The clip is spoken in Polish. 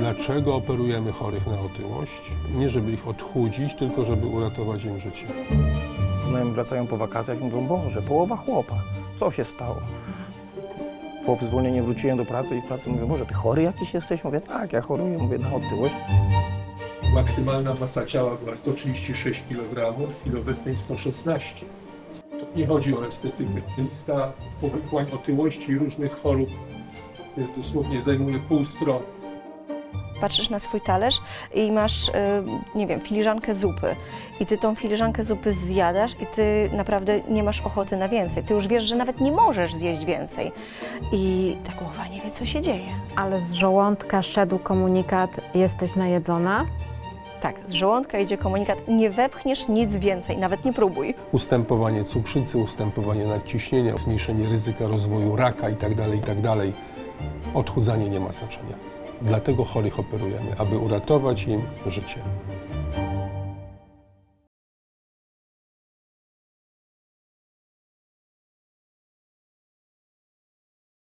Dlaczego operujemy chorych na otyłość? Nie żeby ich odchudzić, tylko żeby uratować im życie. Znajomi wracają po wakacjach i mówią, Boże, połowa chłopa, co się stało? Po zwolnieniu wróciłem do pracy i w pracy mówię, Boże, ty chory jakiś jesteś? Mówię, tak, ja choruję, mówię, na otyłość. Maksymalna masa ciała była 136 kg, w chwili obecnej 116. To nie chodzi o estetykę. Lista powikłań otyłości i różnych chorób jest dosłownie zajmuje pół strony. Patrzysz na swój talerz i masz, y, nie wiem, filiżankę zupy. I ty tą filiżankę zupy zjadasz i ty naprawdę nie masz ochoty na więcej. Ty już wiesz, że nawet nie możesz zjeść więcej. I ta głowa nie wie, co się dzieje. Ale z żołądka szedł komunikat: jesteś najedzona. Tak, z żołądka idzie komunikat, nie wepchniesz nic więcej, nawet nie próbuj. Ustępowanie cukrzycy, ustępowanie nadciśnienia, zmniejszenie ryzyka rozwoju raka itd., itd. Odchudzanie nie ma znaczenia. Dlatego chorych operujemy, aby uratować im życie.